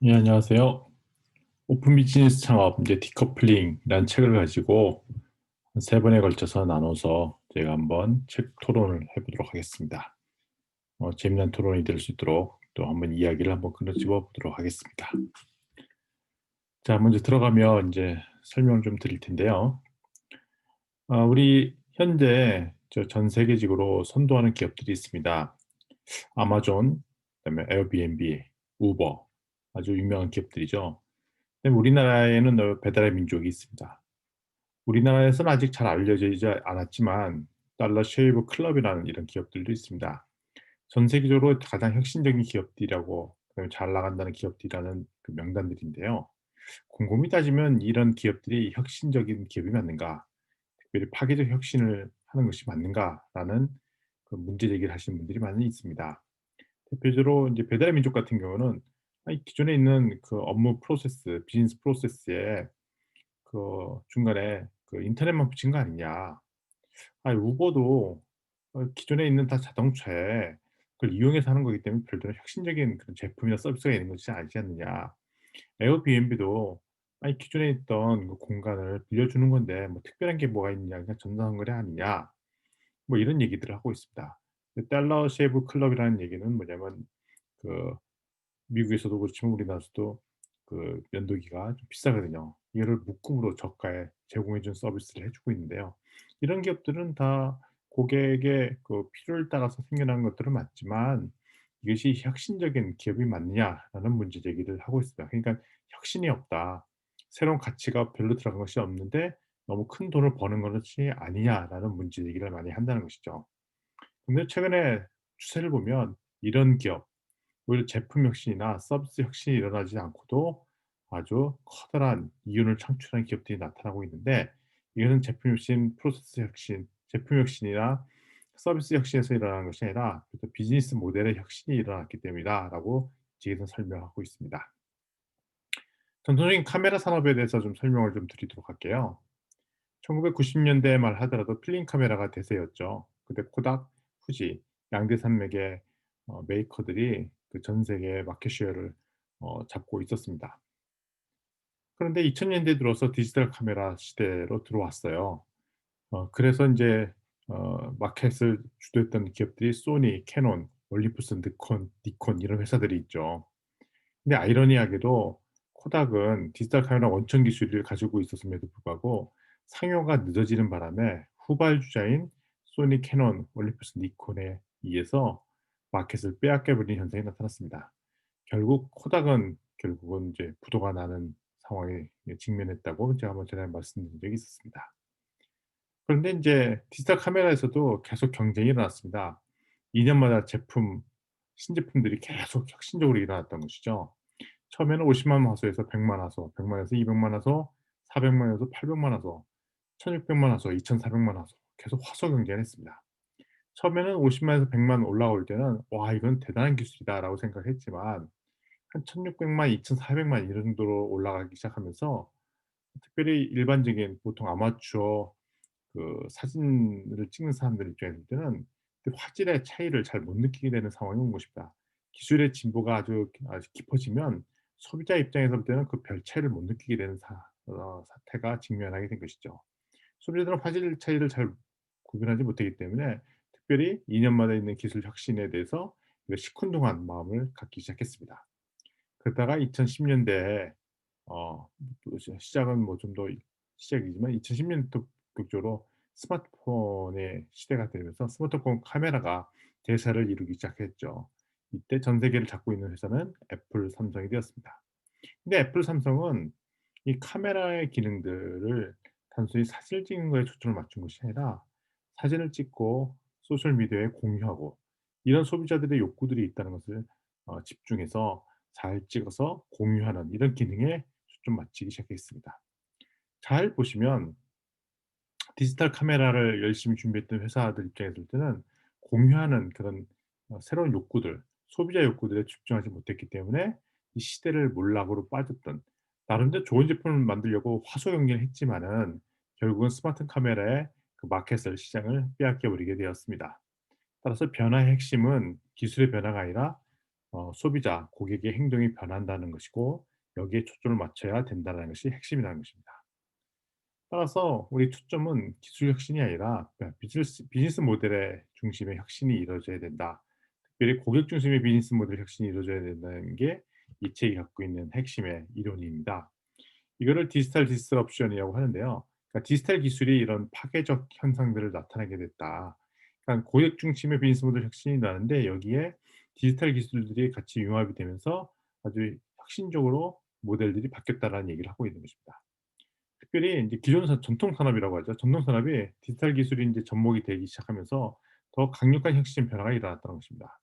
네, 안녕하세요. 오픈 비즈니스 창업 이제 디커플링이라는 책을 가지고 한 세 번에 걸쳐서 나눠서 제가 한번 책 토론을 해보도록 하겠습니다. 어, 재미난 토론이 될 수 있도록 또 한번 이야기를 한번 끊어집어 보도록 하겠습니다. 자, 먼저 들어가면 이제 설명 좀 드릴 텐데요. 어, 우리 현재 저전 세계적으로 선도하는 기업들이 있습니다. 아마존, 그다음에 에어비앤비, 우버 아주 유명한 기업들이죠. 우리나라에는 어, 배달의 민족이 있습니다. 우리나라에서는 아직 잘 알려지지 않았지만 달러 쉐이브 클럽이라는 이런 기업들도 있습니다. 전 세계적으로 가장 혁신적인 기업들이라고 잘 나간다는 기업들이라는 그 명단들인데요. 곰곰이 따지면 이런 기업들이 혁신적인 기업이 맞는가? 특별히 파괴적 혁신을 하는 것이 맞는가라는 그 문제 제기를 하시는 분들이 많이 있습니다. 대표적으로 이제 배달의 민족 같은 경우는 아니 기존에 있는 그 업무 프로세스, 비즈니스 프로세스에 그 중간에 그 인터넷만 붙인 거 아니냐. 아니 우버도 어 기존에 있는 다 자동차에 그걸 이용해서 하는 거기 때문에 별다른 혁신적인 그런 제품이나 서비스가 있는 것이 아니지 않느냐. 에어비앤비도 아니 기존에 있던 그 공간을 빌려주는 건데 뭐 특별한 게 뭐가 있느냐. 그냥 전산 거래 아니냐. 뭐 이런 얘기들을 하고 있습니다. 그 달러 쉐이브 클럽이라는 얘기는 뭐냐면 그 미국에서도 그렇지만 우리나라에서도 그 면도기가 좀 비싸거든요. 이거를 묶음으로 저가에 제공해 준 서비스를 해 주고 있는데요. 이런 기업들은 다 고객의 그 필요를 따라서 생겨난 것들은 맞지만 이것이 '혁신적인 기업이 맞느냐.'라는 문제 제기를 하고 있습니다. 그러니까 '혁신이 없다. 새로운 가치가 별로 들어간 것이 없는데 너무 큰 돈을 버는 것이 아니냐.'라는 문제 제기를 많이 한다는 것이죠. 근데 최근에 추세를 보면 이런 기업 오히려 제품 혁신이나 서비스 혁신이 일어나지 않고도 아주 커다란 이윤을 창출하는 기업들이 나타나고 있는데 이것은 제품 혁신, 프로세스 혁신, 제품 혁신이나 서비스 혁신에서 일어나는 것이 아니라 그 비즈니스 모델의 혁신이 일어났기 때문이다라고 뒤에서 설명하고 있습니다. 전통적인 카메라 산업에 대해서 좀 설명을 좀 드리도록 할게요. 1990년대 말 하더라도 필름 카메라가 대세였죠. 그때 코닥, 후지 양대 산맥의 어 메이커들이 그 전 세계 마켓 셰어를 어 잡고 있었습니다. 그런데 2000 년대 들어서 디지털 카메라 시대로 들어왔어요. 어 그래서 인제 어 마켓을 주도했던 기업들이 소니, 캐논, 올림푸스, 니콘 니콘 이런 회사들이 있죠. 근데 아이러니하게도 코닥은 디지털 카메라 원천 기술을 가지고 있었음에도 불구하고 상용화가 늦어지는 바람에 후발 주자인 소니, 캐논, 올림푸스, 니콘에 의해서 마켓을 빼앗겨 버리는 현상이 나타났습니다. 결국 코닥은 결국은 이제 부도가 나는 상황에 예 직면했다고 제가 한번 전에 말씀드린 적이 있었습니다. 그런데 인제 디지털 카메라에서도 계속 경쟁이 일어났습니다. 2 년마다 제품 신제품들이 계속 혁신적으로 일어났던 것이죠. 처음에는 5 0만 화소에서 1 0 0만 화소, 1 0 0만 에서 2 0 0만 화소, 4 0 0만 에서 8 0 0만 화소, 1,600만 화소, 2,400만 화소 계속 화소 경쟁을 했습니다. 처음에는 5 0만 에서 1 0 0만 올라올 때는 '와 이건 대단한 기술이다.'라고 생각했지만 한 1,600만, 2,400만 이런 정도로 올라가기 시작하면서 특별히 일반적인 보통 아마추어 그 사진을 찍는 사람들 입장에 볼 때는 그 화질의 차이를 잘 못 느끼게 되는 상황이 온 것입니다. 기술의 진보가 아주 깊어지면 소비자 입장에서 볼 때는 그 별 차이를 못 느끼게 되는 사어 사태가 직면하게 된 것이죠. 소비자들은 화질 차이를 잘 구별하지 못하기 때문에 특별히 2 년마다 있는 기술 혁신에 대해서 그 시큰둥한 마음을 갖기 시작했습니다. 그러다가 2010 년대에 어또시 시작은 뭐 좀 더 시작이지만 2010 년부터 본격적으로 스마트폰의 시대가 되면서 스마트폰 카메라가 대세를 이루기 시작했죠. 이때 전 세계를 잡고 있는 회사는 애플, 삼성이 되었습니다. 근데 애플, 삼성은 이 카메라의 기능들을 단순히 사진을 찍는 거에 초점을 맞춘 것이 아니라 사진을 찍고 소셜 미디어에 공유하고 이런 소비자들의 욕구들이 있다는 것을 어 집중해서 잘 찍어서 공유하는 이런 기능에 초점 맞추기 시작했습니다. 잘 보시면 디지털 카메라를 열심히 준비했던 회사들 입장에서 볼 때는 공유하는 그런 어 새로운 욕구들, 소비자 욕구들에 집중하지 못했기 때문에 이 시대를 몰락으로 빠졌던 나름대로 좋은 제품을 만들려고 화소 경쟁을 했지만은 결국은 스마트 카메라의 그 마켓을 시장을 빼앗겨 버리게 되었습니다. 따라서 변화의 핵심은 기술의 변화가 아니라 어 소비자, 고객의 행동이 변한다는 것이고 여기에 초점을 맞춰야 된다는 것이 핵심이라는 것입니다. 따라서 우리 초점은 기술 혁신이 아니라 비즈니스 비즈니스 모델의 중심의 혁신이 이루어져야 된다. 특별히 고객 중심의 비즈니스 모델 혁신이 이루어져야 된다는 게 이 책이 갖고 있는 핵심의 이론입니다. 이거를 디지털 디스럽션이라고 하는데요. 그러니까 디지털 기술이 이런 파괴적 현상들을 나타내게 됐다. 그러니까 고객 중심의 비즈니스 모델 혁신이 나는데 여기에 디지털 기술들이 같이 융합이 되면서 아주 혁신적으로 모델들이 바뀌었다라는 얘기를 하고 있는 것입니다. 특별히 인제 기존 산 전통 산업이라고 하죠. 전통 산업이 디지털 기술이 인제 접목이 되기 시작하면서 더 강력한 혁신 변화가 일어났다는 것입니다.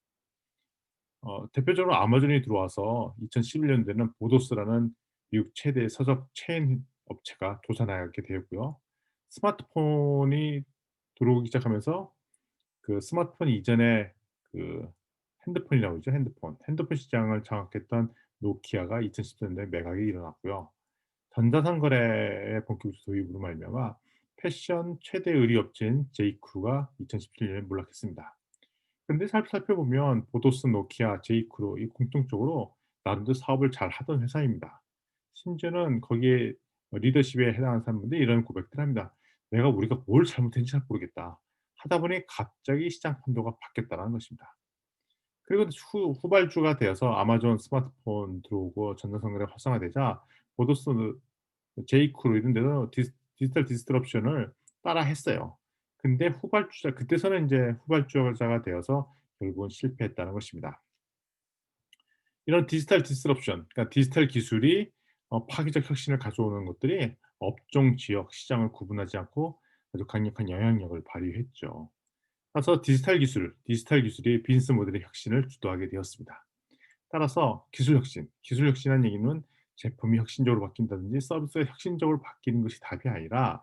어 대표적으로 아마존이 들어와서 2011 년도에는 보도스라는 미국 최대 서적 체인 업체가 도산하게 되었고요. 스마트폰이 들어오기 시작하면서 그 스마트폰 이전에 그 핸드폰이라고 그러죠, 핸드폰. 핸드폰 시장을 장악했던 노키아가 2010 년도에 매각이 일어났고요. 전자상거래의 본격적 도입으로 말미암아 패션 최대 의류 업체인 제이크루가 2017 년에 몰락했습니다. 근데 살 살펴보면 보도스, 노키아, 제이크루 이 공통적으로 나름대로 사업을 잘 하던 회사입니다. 심지어는 거기에 어 리더십에 해당하는 사람들이 이런 고백들을 합니다. "내가 우리가 뭘 잘못했는지 잘 모르겠다. 하다 보니 갑자기 시장 판도가 바뀌었다."라는 것입니다. 그리고 후 후발주가 되어서 아마존 스마트폰 들어오고 전자상거래가 활성화되자 보도스 제이크루 이런 데서 디스 디지털 디스럽션을 따라 했어요. 근데 후발주자 그때서는 인제 후발주자가 되어서 결국은 실패했다는 것입니다. 이런 디지털 디스럽션 그러니까 디지털 기술이 어 파괴적 혁신을 가져오는 것들이 업종, 지역, 시장을 구분하지 않고 아주 강력한 영향력을 발휘했죠. 따라서 디지털 기술, 디지털 기술이 비즈니스 모델의 혁신을 주도하게 되었습니다. 따라서 기술 혁신, 기술 혁신이라는 얘기는 제품이 혁신적으로 바뀐다든지 서비스가 혁신적으로 바뀌는 것이 답이 아니라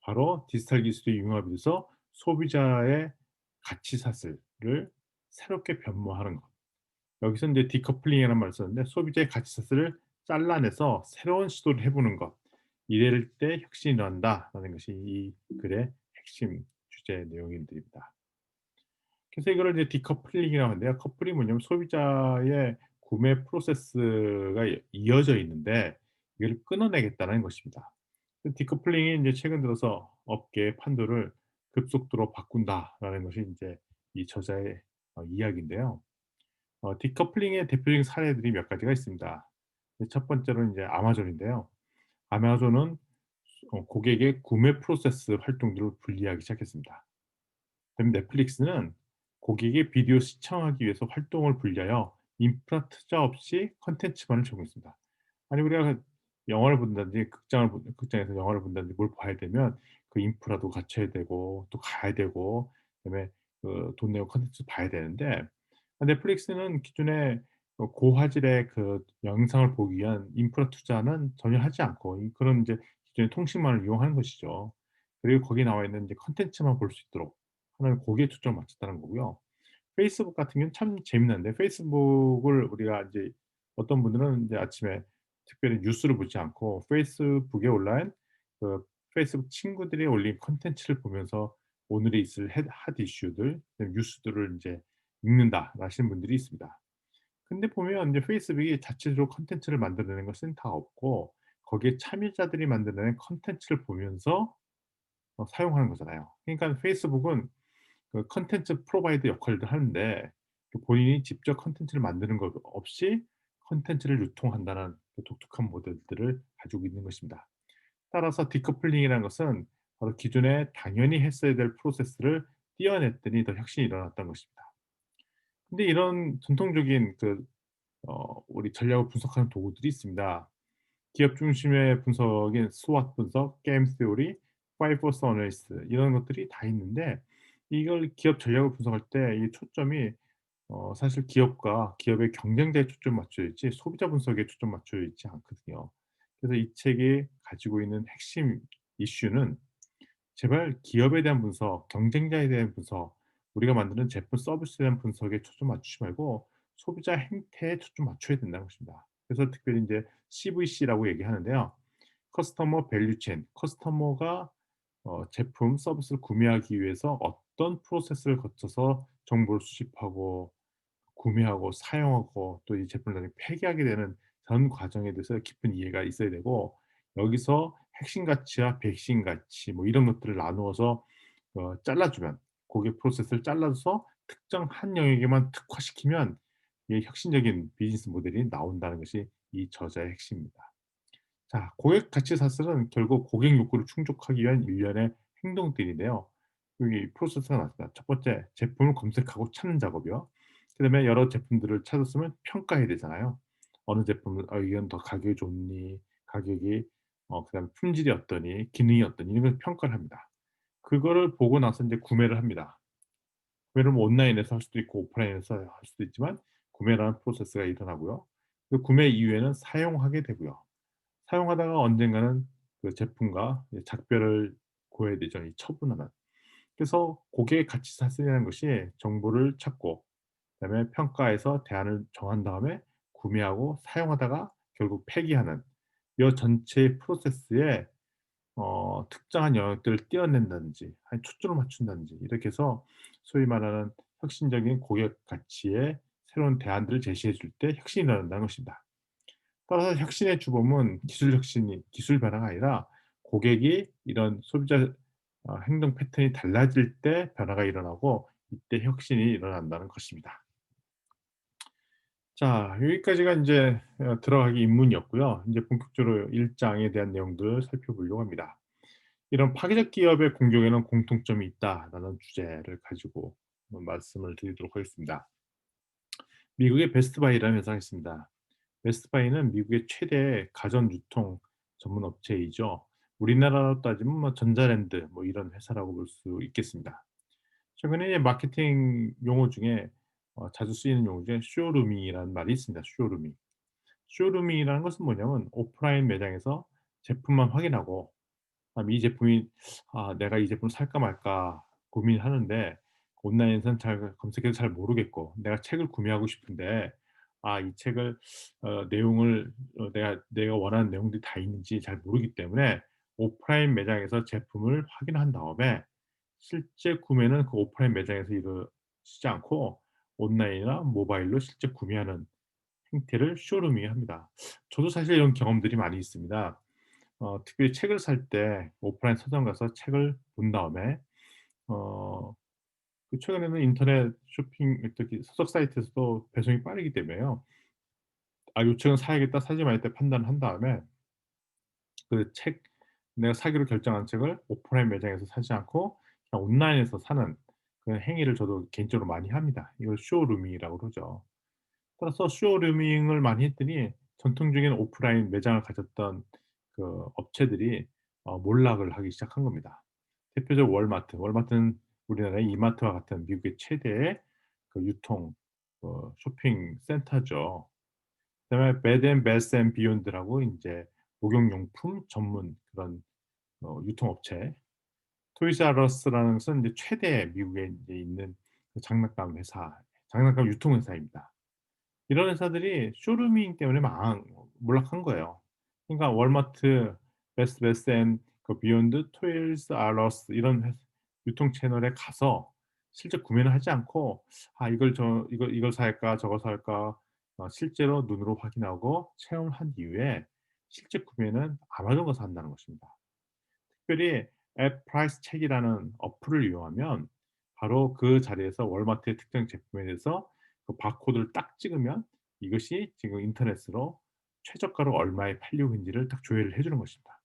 바로 디지털 기술이 융합이 돼서 소비자의 가치 사슬을 새롭게 변모하는 것. 여기서 인제 디커플링이라는 말을 썼는데 소비자의 가치 사슬을 잘라내서 새로운 시도를 해 보는 것. 이럴 때 혁신이 일어난다라는 것이 이 글의 핵심 주제 내용들입니다. 그래서 이거를 이제 디커플링이라고 하는데요. 커플이 뭐냐면 소비자의 구매 프로세스가 이 이어져 있는데 이걸 끊어내겠다는 것입니다. 그 디커플링이 인제 최근 들어서 업계의 판도를 급속도로 바꾼다라는 것이 인제 이 저자의 어 이야기인데요. 어 디커플링의 대표적인 사례들이 몇 가지가 있습니다. 그첫 번째로 인제 아마존인데요. 아마존은 어 고객의 구매 프로세스 활동들을 분리하기 시작했습니다. 그다음에 넷플릭스는 고객이 비디오 시청하기 위해서 활동을 분리하여 인프라 투자 없이 콘텐츠만을 제공했습니다. 아니 우리가 영화를 본다든지 극장을 본 극장에서 영화를 본다든지 뭘 봐야 되면 그 인프라도 갖춰야 되고 또 가야 되고 그다음에 그 돈 내고 콘텐츠 봐야 되는데 아 넷플릭스는 기존에 어 고화질의 그 영상을 보기 위한 인프라 투자는 전혀 하지 않고 이 그런 인제 기존의 통신망을 이용하는 것이죠. 그리고 거기에 나와 있는 인제 콘텐츠만 볼 수 있도록 하는 거기에 초점을 맞췄다는 거고요. 페이스북 같은 경우는 참 재미난데 페이스북을 우리가 인제 어떤 분들은 인제 아침에 특별히 뉴스를 보지 않고 페이스북에 올라온 그 페이스북 친구들이 올린 콘텐츠를 보면서 오늘에 있을 핫핫 이슈들 뉴스들을 인제 읽는다 하시는 분들이 있습니다. 근데 보면 인제 페이스북이 자체적으로 콘텐츠를 만들어내는 것은 다 없고 거기에 참여자들이 만들어낸 콘텐츠를 보면서 어 사용하는 거잖아요. 그러니까 페이스북은 그 콘텐츠 프로바이더 역할도 하는데 그 본인이 직접 콘텐츠를 만드는 것 없이 콘텐츠를 유통한다는 그 독특한 모델들을 가지고 있는 것입니다. 따라서 디커플링이라는 것은 바로 기존에 당연히 했어야 될 프로세스를 떼어냈더니 더 혁신이 일어났다는 것입니다. 근데 이런 전통적인 그 어 우리 전략을 분석하는 도구들이 있습니다. 기업 중심의 분석인 스왓 분석, 게임 티오리, 파이브 포스 어널리시스 이런 것들이 다 있는데 이걸 기업 전략을 분석할 때 이 초점이 어 사실 기업과 기업의 경쟁자에 초점을 맞춰야 되지 소비자 분석에 초점 맞춰져 있지 않거든요. 그래서 이 책이 가지고 있는 핵심 이슈는 제발 기업에 대한 분석, 경쟁자에 대한 분석, 우리가 만드는 제품 서비스에 대한 분석에 초점 맞추지 말고 소비자 행태에 초점 맞춰야 된다는 것입니다. 그래서 특별히 인제 CVC라고 얘기하는데요. 커스터머 밸류 체인, 커스터머가 어 제품, 서비스를 구매하기 위해서 어떤 프로세스를 거쳐서 정보를 수집하고 구매하고 사용하고 또 이 제품을 나중에 폐기하게 되는 전 과정에 대해서 깊은 이해가 있어야 되고 여기서 핵심 가치와 백신 가치 뭐 이런 것들을 나누어서 어 잘라주면 고객 프로세스를 잘라서 특정 한 영역에만 특화시키면 이 혁신적인 비즈니스 모델이 나온다는 것이 이 저자의 핵심입니다. 자, 고객 가치 사슬은 결국 고객 욕구를 충족하기 위한 일련의 행동들인데요. 여기 프로세스가 나왔습니다. 첫 번째, 제품을 검색하고 찾는 작업이요. 그 다음에 여러 제품들을 찾았으면 평가해야 되잖아요. 어느 제품은 어 이건 더 가격이 좋니, 가격이 어 그 다음에 품질이 어떠니, 기능이 어떠니 이런 걸 평가를 합니다. 그거를 보고 나서 인제 구매를 합니다. 구매를 뭐 온라인에서 할 수도 있고 오프라인에서 할 수도 있지만 구매라는 프로세스가 일어나고요. 그 구매 이후에는 사용하게 되고요. 사용하다가 언젠가는 그 제품과 이제 작별을 고해야 되죠, 이 처분하는. 그래서 고객의 가치 사슬이라는 것이 정보를 찾고 그다음에 평가해서 대안을 정한 다음에 구매하고 사용하다가 결국 폐기하는 이 전체의 프로세스에 어 특정한 영역들을 떼어낸다든지 아니 초점을 맞춘다든지 이렇게 해서 소위 말하는 혁신적인 고객 가치에 새로운 대안들을 제시해 줄 때 혁신이 일어난다는 것입니다. 따라서 혁신의 주범은 기술 혁신이 기술 변화가 아니라 고객이 이런 소비자 어 행동 패턴이 달라질 때 변화가 일어나고 이때 혁신이 일어난다는 것입니다. 자 여기까지가 인제 어 들어가기 입문이었고요. 인제 본격적으로 1 장에 대한 내용들을 살펴보려고 합니다. "이런 파괴적 기업의 공격에는 공통점이 있다."라는 주제를 가지고 말씀을 드리도록 하겠습니다. 미국의 베스트바이라는 회사가 있습니다. 베스트바이는 미국의 최대 가전 유통 전문 업체이죠. 우리나라로 따지면 뭐 전자랜드 뭐 이런 회사라고 볼 수 있겠습니다. 최근에 마케팅 용어 중에 어 자주 쓰이는 용어 중에 쇼루밍이라는 말이 있습니다, 쇼루밍. 쇼루밍이라는 것은 뭐냐면 오프라인 매장에서 제품만 확인하고 이 제품이 '아 내가 이 제품을 살까 말까.' 고민하는데 온라인에서는 잘 검색해도 잘 모르겠고 내가 책을 구매하고 싶은데 아 이 책을 어 내용을 어 내가 내가 원하는 내용들이 다 있는지 잘 모르기 때문에 오프라인 매장에서 제품을 확인한 다음에 실제 구매는 그 오프라인 매장에서 이루어지지 않고 온라인이나 모바일로 실제 구매하는 행태를 쇼루밍 합니다. 저도 사실 이런 경험들이 많이 있습니다. 어 특별히 책을 살 때 오프라인 서점 가서 책을 본 다음에 어 그 최근에는 인터넷 쇼핑 저기 서적 사이트에서도 배송이 빠르기 때문에요. '아 요 책은 사야겠다. 사지 말겠다.' 판단을 한 다음에 그 책 내가 사기로 결정한 책을 오프라인 매장에서 사지 않고 그냥 온라인에서 사는 행위를 저도 개인적으로 많이 합니다. 이걸 쇼루밍이라고 그러죠. 따라서 쇼루밍을 많이 했더니 전통적인 오프라인 매장을 가졌던 그 업체들이 어 몰락을 하기 시작한 겁니다. 대표적으로 월마트. 월마트는 우리나라의 이마트와 같은 미국의 최대의 그 유통 어 쇼핑 센터죠. 그다음에 베드 앤 베스 앤 비욘드라고 인제 목욕용품 전문 그런 어 유통업체. 어스라는 것은 이제 최대 미국에 인제 있는 그 장난감 회사, 장난감 유통 회사입니다. 이런 회사들이 쇼루밍 때문에 망한 몰락한 거예요. 그러니까 월마트, 베스트 베스 앤 그 비욘드, R 어스 이런 회 유통 채널에 가서 실제 구매는 하지 않고 '아 이걸 저 이걸 이걸 살까 저걸 살까.' 어 실제로 눈으로 확인하고 체험을 한 이후에 실제 구매는 아마존 가서 한다는 것입니다. 특별히 앱 프라이스 책이라는 어플을 이용하면 바로 그 자리에서 월마트의 특정 제품에 대해서 그 바코드를 딱 찍으면 이것이 지금 인터넷으로 최저가로 얼마에 팔리고 있는지를 딱 조회를 해 주는 것입니다.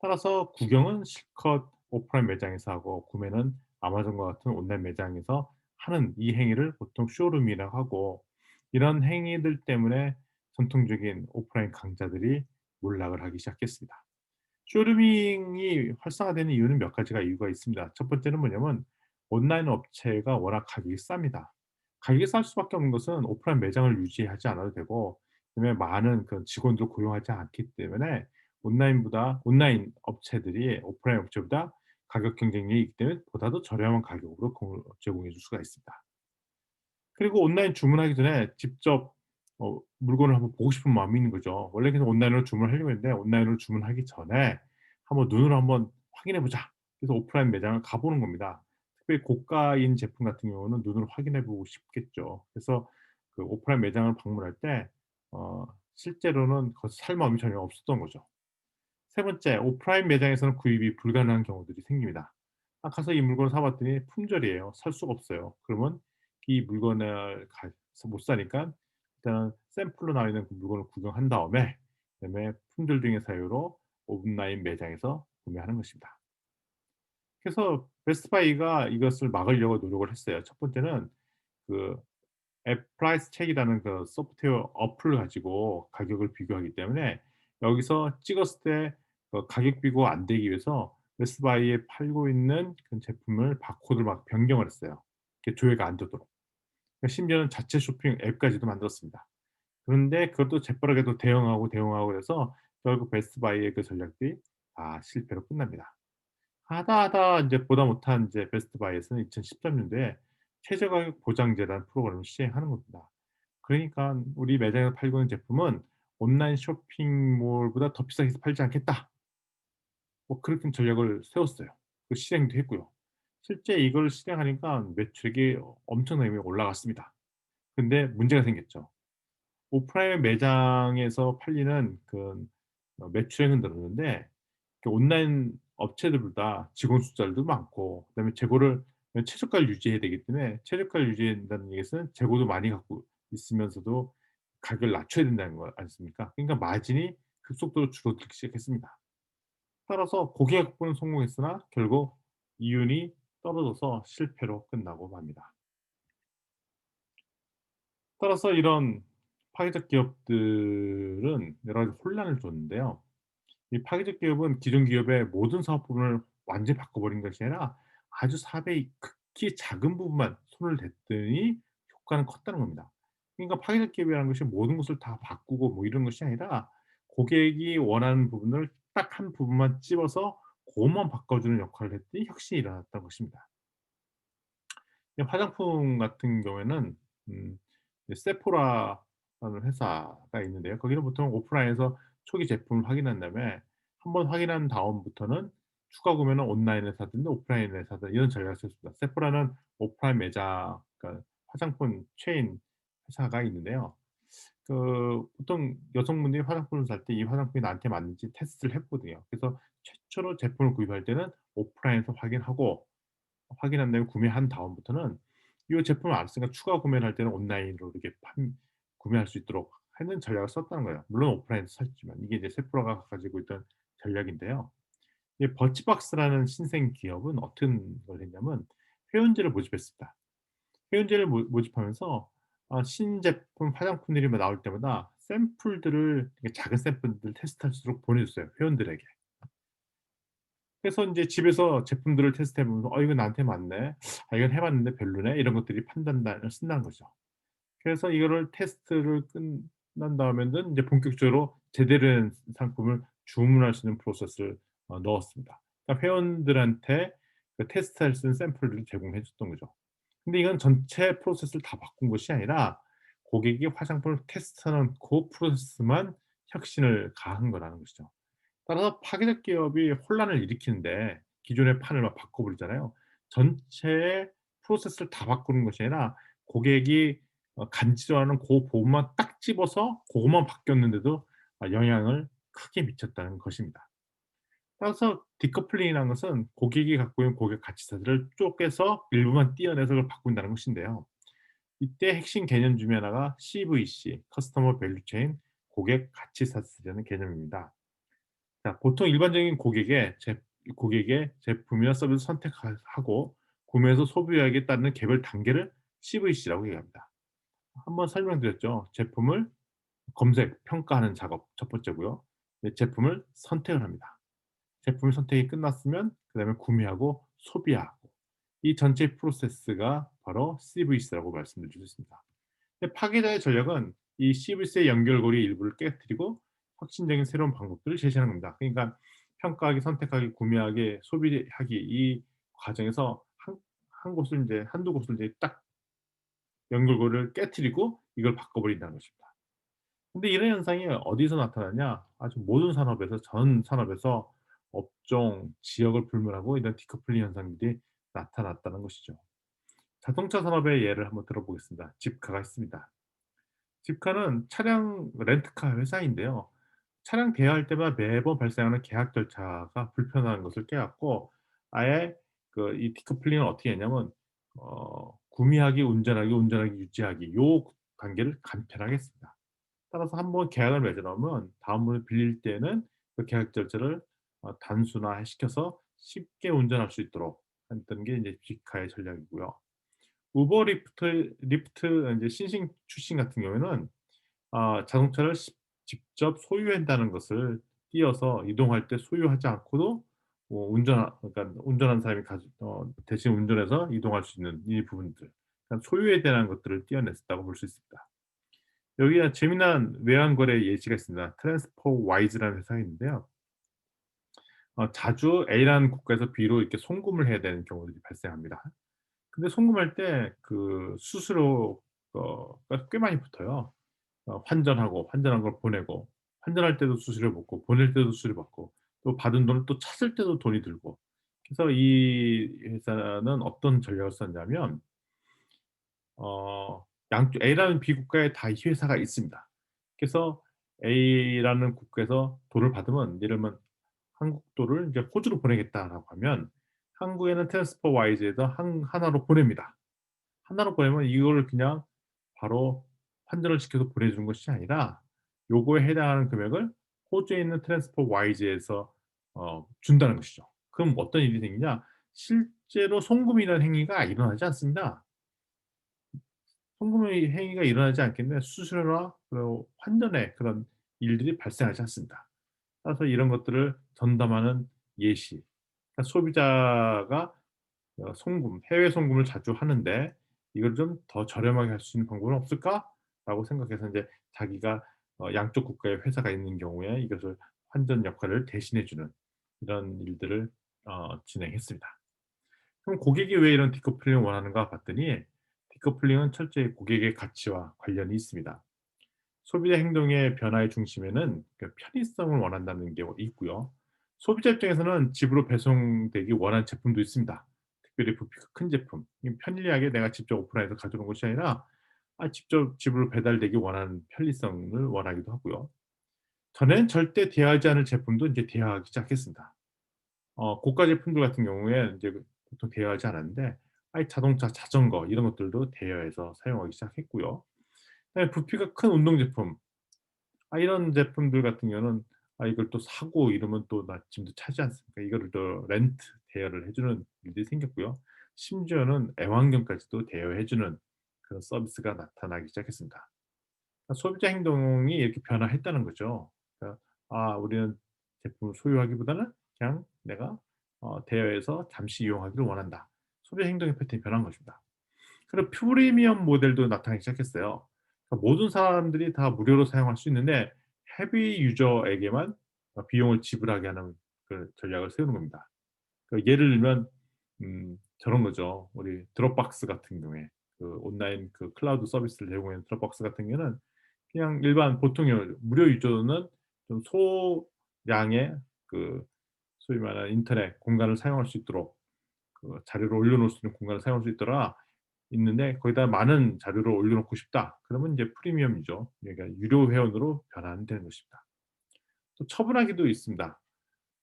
따라서 구경은 실컷 오프라인 매장에서 하고 구매는 아마존과 같은 온라인 매장에서 하는 이 행위를 보통 쇼루밍이라고 하고 이런 행위들 때문에 전통적인 오프라인 강자들이 몰락을 하기 시작했습니다. 쇼루밍이 활성화되는 이유는 몇 가지가 이유가 있습니다. 첫 번째는 뭐냐면 온라인 업체가 워낙 가격이 쌉니다. 가격이 쌀 수밖에 없는 것은 오프라인 매장을 유지하지 않아도 되고 그다음에 많은 그런 직원들을 고용하지 않기 때문에 온라인보다 온라인 업체들이 오프라인 업체보다 가격 경쟁력이 있기 때문에 보다 더 저렴한 가격으로 제공해 줄 수가 있습니다. 그리고 온라인 주문하기 전에 직접 어 물건을 한번 보고 싶은 마음이 있는 거죠. 원래 그냥 온라인으로 주문을 하려고 했는데 온라인으로 주문하기 전에 '한번 눈으로 한번 확인해 보자.' 그래서 오프라인 매장을 가 보는 겁니다. 특별히 고가인 제품 같은 경우는 눈으로 확인해 보고 싶겠죠. 그래서 그 오프라인 매장을 방문할 때 어 실제로는 살 마음이 전혀 없었던 거죠. 세 번째, 오프라인 매장에서는 구입이 불가능한 경우들이 생깁니다. 딱 가서 이 물건을 사 봤더니 품절이에요. 살 수가 없어요. 그러면 이 물건을 가서 못 사니까 일단은 샘플로 나와 있는 그 물건을 구경한 다음에 그다음에 품절 등의 사유로 온라인 매장에서 구매하는 것입니다. 그래서 베스트바이가 이것을 막으려고 노력을 했어요. 첫 번째는 그 앱 프라이스 책이라는 그 소프트웨어 어플을 가지고 가격을 비교하기 때문에 여기서 찍었을 때어 가격 비교가 안 되기 위해서 베스트바이에 팔고 있는 그 제품을 바코드를 막 변경을 했어요. 조회가 안 되도록. 그러니까 심지어는 자체 쇼핑 앱까지도 만들었습니다. 그런데 그것도 재빠르게도 대응하고, 대응하고 해서 결국 베스트바이의 그 전략들이 다 실패로 끝납니다. 하다 하다 인제 보다 못한 이제 베스트바이에서는 2013 년도에 최저 가격 보장제라는 프로그램을 시행하는 겁니다. 그러니깐 "우리 매장에서 팔고 있는 제품은 온라인 쇼핑몰보다 더 비싸게 팔지 않겠다." 뭐 그렇게 전략을 세웠어요. 그 실행도 했고요. 실제 이걸 실행하니까 매출액이 엄청나게 올라갔습니다. 근데 문제가 생겼죠. 오프라인 매장에서 팔리는 그어 매출액은 늘었는데 그 온라인 업체들보다 직원 숫자도 많고 그다음에 재고를 어 최저가를 유지해야 되기 때문에 최저가를 유지해야 된다는 얘기는 재고도 많이 갖고 있으면서도 가격을 낮춰야 된다는 거 아니습니까? 그러니까 마진이 급속도로 줄어들기 시작했습니다. 따라서 고객 확보는 성공했으나 결국 이윤이 떨어져서 실패로 끝나고 맙니다. 따라서 이런 파괴적 기업들은 여러 가지 혼란을 줬는데요. 이 파괴적 기업은 기존 기업의 모든 사업 부분을 완전히 바꿔버린 것이 아니라 아주 사업의 극히 작은 부분만 손을 댔더니 효과는 컸다는 겁니다. 그러니까 파괴적 기업이라는 것이 모든 것을 다 바꾸고 뭐 이런 것이 아니라 고객이 원하는 부분을 딱 한 부분만 집어서 고것만 바꿔주는 역할을 했더니 혁신이 일어났던 것입니다. 이 화장품 같은 경우에는 음이 세포라라는 회사가 있는데요. 거기는 보통 오프라인에서 초기 제품을 확인한 다음에 한번 확인한 다음부터는 추가 구매는 온라인에서 하든 오프라인에서 하든 이런 전략을 썼습니다. 세포라는 오프라인 매장 그러니까 화장품 체인 회사가 있는데요. 그 보통 여성분들이 화장품을 살 때 이 화장품이 나한테 맞는지 테스트를 해 보거든요. 그래서 최초로 제품을 구입할 때는 오프라인에서 확인하고 확인한 다음에 구매한 다음부터는 이 제품을 안 쓰니까 추가 구매를 할 때는 온라인으로 이렇게 판 구매할 수 있도록 하는 전략을 썼다는 거예요. 물론 오프라인에서 샀지만 이게 이제 세포라가 가지고 있던 전략인데요. 이 버치박스라는 신생 기업은 어떤 걸 했냐면 회원제를 모집했습니다. 회원제를 모 모집하면서 어 신제품 화장품들이 뭐 나올 때마다 샘플들을 작은 샘플들을 테스트할 수 있도록 보내줬어요, 회원들에게. 그래서 인제 집에서 제품들을 테스트해 보면서 '어 이거 나한테 맞네. 아 이건 해 봤는데 별로네.' 이런 것들이 판단단을 쓴다는 거죠. 그래서 이거를 테스트를 끝난 다음에는 인제 본격적으로 제대로 된 상품을 주문할 수 있는 프로세스를 어 넣었습니다. 그러니까 회원들한테 그 테스트할 수 있는 샘플들을 제공해 줬던 거죠. 근데 이건 전체 프로세스를 다 바꾼 것이 아니라 고객이 화장품을 테스트하는 고 프로세스만 혁신을 가한 거라는 것이죠. 따라서 파괴적 기업이 혼란을 일으키는데 기존의 판을 막 바꿔버리잖아요. 전체의 프로세스를 다 바꾸는 것이 아니라 고객이 어 간지러워하는 고 부분만 딱 집어서 고것만 바뀌었는데도 아 영향을 크게 미쳤다는 것입니다. 따라서 디커플링이라는 것은 고객이 갖고 있는 고객 가치사들을 쪼개서 일부만 떼어내서 그걸 바꾼다는 것인데요. 이때 핵심 개념 중에 하나가 CVC (Customer Value Chain) 고객 가치사슬이라는 개념입니다. 자 보통 일반적인 고객의 제 고객의 제품이나 서비스를 선택하 하고 구매해서 소비하기에 따르는 개별 단계를 CVC라고 얘기합니다. 한번 설명드렸죠. 제품을 검색, 평가하는 작업 첫 번째고요. 네 제품을 선택을 합니다. 제품 선택이 끝났으면 그 다음에 구매하고 소비하고 이 전체 프로세스가 바로 CVC라고 말씀을 드렸습니다. 근데 파괴자의 전략은 이 CVC의 연결고리 일부를 깨트리고 혁신적인 새로운 방법들을 제시하는 겁니다. 그러니까 평가하기, 선택하기, 구매하기, 소비하기 이 과정에서 한 한 곳을 인제 한두 곳을 이제 딱 연결고리를 깨트리고 이걸 바꿔버린다는 것입니다. 근데 이런 현상이 어디서 나타나냐? 아주 모든 산업에서 전 산업에서 업종, 지역을 불문하고 이런 디커플링 현상들이 나타났다는 것이죠. 자동차 산업의 예를 한번 들어보겠습니다. 집카가 있습니다. 집카는 차량 렌트카 회사인데요. 차량 대여할 때마다 매번 발생하는 계약 절차가 불편한 것을 깨닫고 아예 그 이 디커플링을 어떻게 했냐면 어 구매하기, 운전하기, 운전하기, 유지하기 요 단계를 간편하게 했습니다. 따라서 한번 계약을 맺어 놓으면 다음번에 빌릴 때는 그 계약 절차를 어 단순화시켜서 쉽게 운전할 수 있도록 했던 게 이제 빅카의 전략이고요. 우버 리프트 리프트 인제 신식 출신 같은 경우에는 아 자동차를 시 직접 소유한다는 것을 띄어서 이동할 때 소유하지 않고도 뭐 운전하 그러니까 운전하는 사람이 가지 어 대신 운전해서 이동할 수 있는 이 부분들 그러니까 소유에 대한 것들을 띄어냈었다고 볼 수 있습니다. 여기에 재미난 외환 거래 예시가 있습니다. 트랜스포 와이즈라는 회사가 있는데요. 어 자주 A라는 국가에서 B로 이렇게 송금을 해야 되는 경우들이 발생합니다. 근데 송금할 때 그 수수료 어가꽤 많이 붙어요. 어 환전하고 환전한 걸 보내고 환전할 때도 수수료 받고 보낼 때도 수수료 받고 또 받은 돈을 또 찾을 때도 돈이 들고 그래서 이 회사는 어떤 전략을 썼냐면 어 양쪽 A라는 B 국가에 다이 회사가 있습니다. 그래서 A라는 국가에서 돈을 받으면 예를 들면 한국 돈을 이제 호주로 보내겠다라고 하면 한국에는 트랜스퍼 와이즈에서 한 하나로 보냅니다. 하나로 보내면 이거를 그냥 바로 환전을 시켜서 보내주는 것이 아니라 요거에 해당하는 금액을 호주에 있는 트랜스퍼 와이즈에서 어 준다는 것이죠. 그럼 어떤 일이 생기냐? 실제로 송금이라는 행위가 일어나지 않습니다. 송금의 행위가 일어나지 때문에 수수료나 그리고 환전의 그런 일들이 발생하지 않습니다. 따라서 이런 것들을 전담하는 예시 그러니까 소비자가 어 송금, 해외 송금을 자주 하는데 '이걸 좀 더 저렴하게 할 수 있는 방법은 없을까?' 라고 생각해서 인제 자기가 어 양쪽 국가에 회사가 있는 경우에 이것을 환전 역할을 대신해 주는 이런 일들을 어 진행했습니다. 그럼 고객이 왜 이런 디커플링을 원하는가 봤더니 디커플링은 철저히 고객의 가치와 관련이 있습니다. 소비자 행동의 변화의 중심에는 그 편의성을 원한다는 게 있고요. 소비자 입장에서는 집으로 배송되기 원하는 제품도 있습니다. 특별히 부피가 큰 제품. 이 편리하게 내가 직접 오프라인에서 가져오는 것이 아니라 아 직접 집으로 배달되기 원하는 편리성을 원하기도 하고요. 전에는 절대 대여하지 않을 제품도 인제 대여하기 시작했습니다. 어 고가 제품들 같은 경우에 그 보통 대여하지 않았는데 아이 자동차, 자전거 이런 것들도 대여해서 사용하기 시작했고요. 그다음에 부피가 큰 운동 제품 아 이런 제품들 같은 경우는 아 이걸 또 사고 이러면 또나 짐도 차지 않습니까? 이거를 또 렌트 대여를 해 주는 일들이 생겼고요. 심지어는 애완견까지도 대여해 주는 그런 서비스가 나타나기 시작했습니다. 그러니까 소비자 행동이 이렇게 변화했다는 거죠. 그러니까 '아 우리는 제품을 소유하기보다는 그냥 내가 어 대여해서 잠시 이용하기를 원한다.' 소비자 행동의 패턴이 변한 것입니다. 그리고 프리미엄 모델도 나타나기 시작했어요. 그러니까 모든 사람들이 다 무료로 사용할 수 있는데 헤비 유저에게만 어 비용을 지불하게 하는 그 전략을 세우는 겁니다. 그 예를 들면 음 저런 거죠. 우리 드롭박스 같은 경우에 그 온라인 그 클라우드 서비스를 제공하는 드롭박스 같은 경우에는 그냥 일반 보통의 무료 유저는 좀 소량의 그 소위 말하는 인터넷 공간을 사용할 수 있도록 그 자료를 올려 놓을 수 있는 공간을 사용할 수 있더라 있는데 거기다 많은 자료를 올려 놓고 싶다. 그러면 인제 프리미엄이죠. 그러니까 유료 회원으로 변환되는 것입니다. 또 처분하기도 있습니다.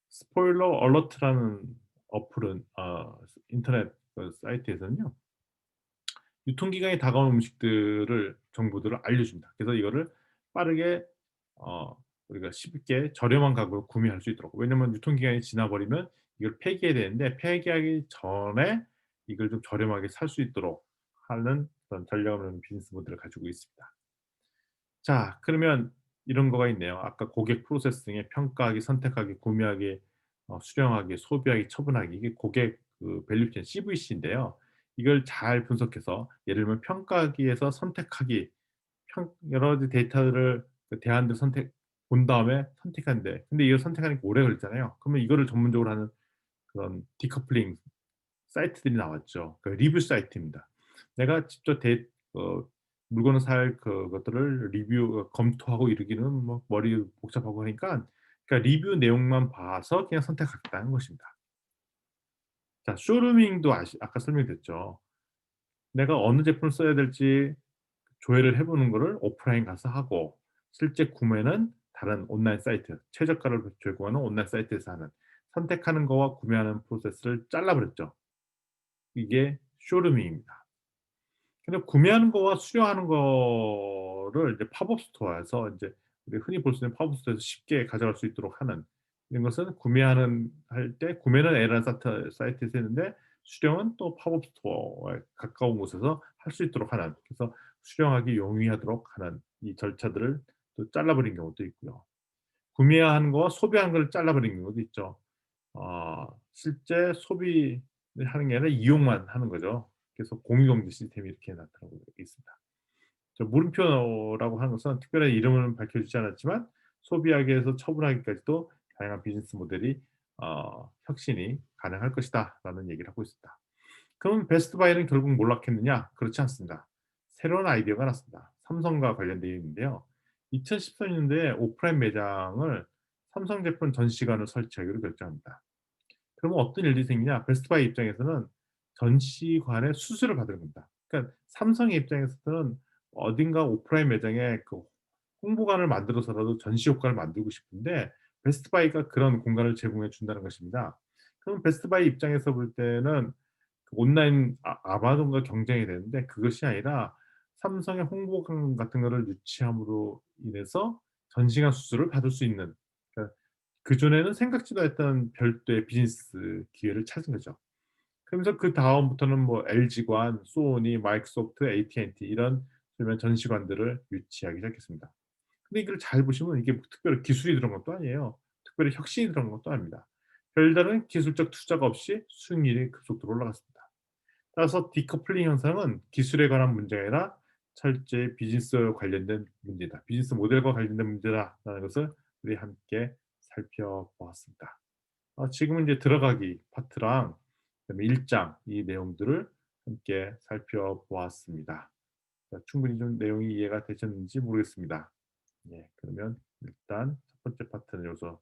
스포일러 얼러트라는 어플은 어 인터넷 그 사이트에서는요. 유통기간이 다가온 음식들을 정보들을 알려줍니다. 그래서 이거를 빠르게 어 우리가 쉽게 저렴한 가격으로 구매할 수 있도록. 왜냐면 유통기간이 지나 버리면 이걸 폐기해야 되는데 폐기하기 전에 이걸 좀 저렴하게 살 수 있도록 하는 그런 전략을 하는 비즈니스 모델을 가지고 있습니다. 자 그러면 이런 거가 있네요. 아까 고객 프로세싱에 평가하기, 선택하기, 구매하기, 어 수령하기, 소비하기, 처분하기 이게 고객 그 밸류 체인 CVC인데요. 이걸 잘 분석해서 예를 들면 평가하기에서 선택하기, 평 여러 가지 데이터를 그 대안들 선택 본 다음에 선택하는데 근데 이걸 선택하니까 오래 걸리잖아요. 그러면 이거를 전문적으로 하는 그런 디커플링 사이트들이 나왔죠. 그 리뷰 사이트입니다. 내가 직접 데 어 물건을 살 그것들을 리뷰 어 검토하고 이러기는 뭐 머리 복잡하고 하니까 그러니까 리뷰 내용만 봐서 그냥 선택하겠다는 것입니다. 자 쇼루밍도 아시 아까 설명드렸죠. 내가 어느 제품을 써야 될지 조회를 해보는 거를 오프라인 가서 하고 실제 구매는 다른 온라인 사이트, 최저가를 제공하는 온라인 사이트에서 하는 선택하는 거와 구매하는 프로세스를 잘라버렸죠. 이게 쇼루밍입니다. 근데 구매하는 거와 수령하는 거를 이제 팝업 스토어에서 이제 흔히 볼 수 있는 팝업 스토어에서 쉽게 가져갈 수 있도록 하는 것은 구매하는 할 때 구매는 에란 사이트, 사이트에서 했는데 수령은 또 팝업 스토어에 가까운 곳에서 할 수 있도록 하는 그래서 수령하기 용이하도록 하는 이 절차들을 또 잘라버린 경우도 있고요. 구매하는 거와 소비하는 걸 잘라버린 경우도 있죠. 어, 실제 소비를 하는 게 아니라 이용만 하는 거죠. 그래서 공유경제 시스템이 이렇게 나타나고 있습니다. 저 물음표라고 하는 것은 특별한 이름은 밝혀지지 않았지만 소비하기에서 처분하기까지도 다양한 비즈니스 모델이 어, 혁신이 가능할 것이다 라는 얘기를 하고 있습니다. 그럼 베스트 바이는 결국 몰락했느냐? 그렇지 않습니다. 새로운 아이디어가 났습니다. 삼성과 관련되어 있는데요. 2013년도에 오프라인 매장을 삼성 제품 전시관을 설치하기로 결정합니다. 그러면 어떤 일이 생기냐? 베스트 바이 입장에서는 전시관의 수수료를 받는 겁니다. 그러니까 삼성의 입장에서는 어딘가 오프라인 매장에 그 홍보관을 만들어서라도 전시 효과를 만들고 싶은데 베스트바이가 그런 공간을 제공해 준다는 것입니다. 그럼 베스트바이 입장에서 볼 때는 그 온라인 아, 아마존과 경쟁이 되는데 그것이 아니라 삼성의 홍보관 같은 것을 유치함으로 인해서 전시관 수수료를 받을 수 있는 그러니까 그전에는 생각지도 했던 별도의 비즈니스 기회를 찾은 거죠. 그러면서 그 다음부터는 뭐 LG관, 소니, 마이크소프트, AT&T 이런 전시관들을 유치하기 시작했습니다. 근데 이걸 잘 보시면 이게 특별히 기술이 들어간 것도 아니에요. 특별히 혁신이 들어간 것도 아닙니다. 별다른 기술적 투자가 없이 수익률이 급속도로 올라갔습니다. 따라서 디커플링 현상은 기술에 관한 문제가 아니라 철저히 비즈니스 관련된 문제다. 비즈니스 모델과 관련된 문제다라는 것을 우리 함께 살펴보았습니다. 어, 지금은 이제 들어가기 파트랑 그다음에 1장 이 내용들을 함께 살펴보았습니다. 충분히 좀 내용이 이해가 되셨는지 모르겠습니다. 예, 그러면 일단 첫 번째 파트는 여기서